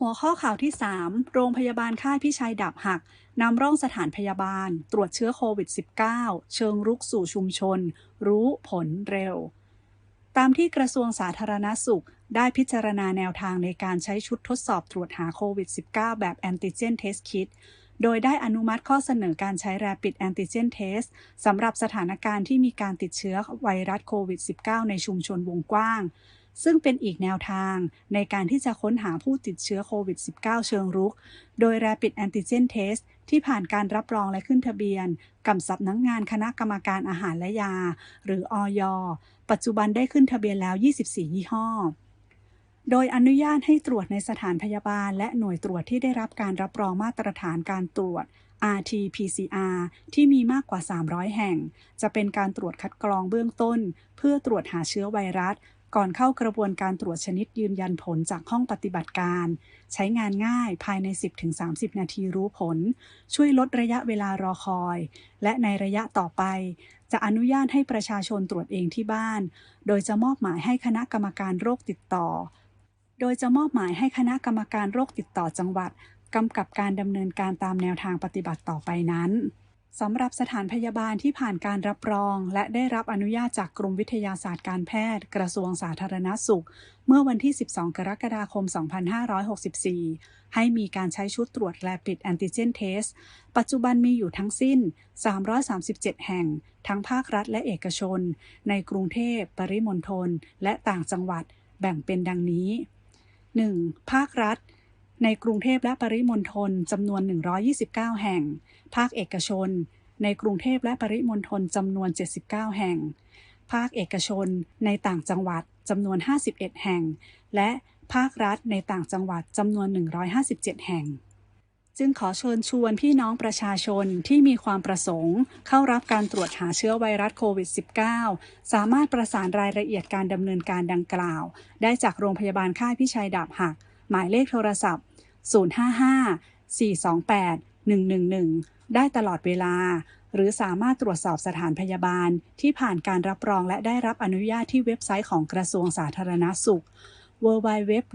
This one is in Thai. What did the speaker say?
หัวข้อข่าวที่ 3 โรงพยาบาลค่ายพิชัยดับหักนำร่องสถานพยาบาล ตรวจเชื้อโควิด -19 เชิงรุกสู่ชุมชน รู้ผลเร็ว ตามที่กระทรวงสาธารณสุข ได้พิจารณาแนวทางในการใช้ชุดทดสอบตรวจหาโควิด -19 แบบแอนติเจนเทสคิดโดยได้อนุมัติข้อเสนอการใช้ Rapid Antigen Test สำหรับสถานการณ์ที่มีการติดเชื้อไวรัสโควิด -19 ในชุมชนวงกว้าง ซึ่งเป็นอีกแนวทางในการที่จะค้นหาผู้ติดเชื้อโควิด -19 เชิงรุก โดย Rapid Antigen Test ที่ผ่านการรับรองและขึ้นทะเบียน กับสำนักงงานคณะกรรมการอาหารและยา หรืออยปัจจุบันได้ขึ้นทะเบียนแล้ว 24 ยี่ห้อ โดยอนุญาตให้ตรวจในสถานพยาบาล และหน่วยตรวจที่ได้รับการรับรองมาตรฐานการตรวจ RT-PCR ที่มีมากกว่า 300 แห่ง จะเป็นการตรวจคัดกรองเบื้องต้น เพื่อตรวจหาเชื้อไวรัส ก่อนเข้ากระบวนการตรวจชนิดยืนยันผลจากห้องปฏิบัติการ ใช้งานง่ายภายใน 10-30 นาทีรู้ผล ช่วยลดระยะเวลารอคอย และในระยะต่อไป จะอนุญาตให้ประชาชนตรวจเองที่บ้าน โดยจะมอบหมายให้คณะกรรมการโรคติดต่อ โดยจะมอบหมายให้คณะกรรมการโรคติดต่อจังหวัดกำกับการดำเนินการตามแนวทางปฏิบัติต่อไปนั้น สำหรับสถานพยาบาลที่ผ่านการรับรอง และได้รับอนุญาตจากกรมวิทยาศาสตร์การแพทย์ กระทรวงสาธารณสุข เมื่อวันที่ 12 กรกฎาคม 2564 ให้มีการใช้ชุดตรวจ Rapid Antigen Test ปัจจุบันมีอยู่ทั้งสิ้น 337 แห่ง ทั้งภาครัฐและเอกชน ในกรุงเทพ ปริมณฑล และต่างจังหวัด แบ่งเป็นดังนี้ 1. ภาครัฐ ในกรุงเทพและปริมณฑลจำนวน 129 แห่ง ภาคเอกชน ในกรุงเทพและปริมณฑลจำนวน 79 แห่ง ภาคเอกชน ในต่างจังหวัดจำนวน 51 แห่ง และภาครัฐในต่างจังหวัดจำนวน 157 แห่ง จึงขอเชิญชวนพี่น้องประชาชนที่มีความประสงค์ เข้ารับการตรวจหาเชื้อไวรัสโควิด -19 สามารถประสานรายละเอียดการดำเนินการดังกล่าว ได้จากโรงพยาบาลค่ายพิชัยดาบหัก หมายเลขโทรศัพท์ 055 428 111 ได้ตลอดเวลา หรือสามารถตรวจสอบสถานพยาบาล ที่ผ่านการรับรองและได้รับอนุญาตที่เว็บไซต์ของกระทรวงสาธารณสุข www.moph.go.th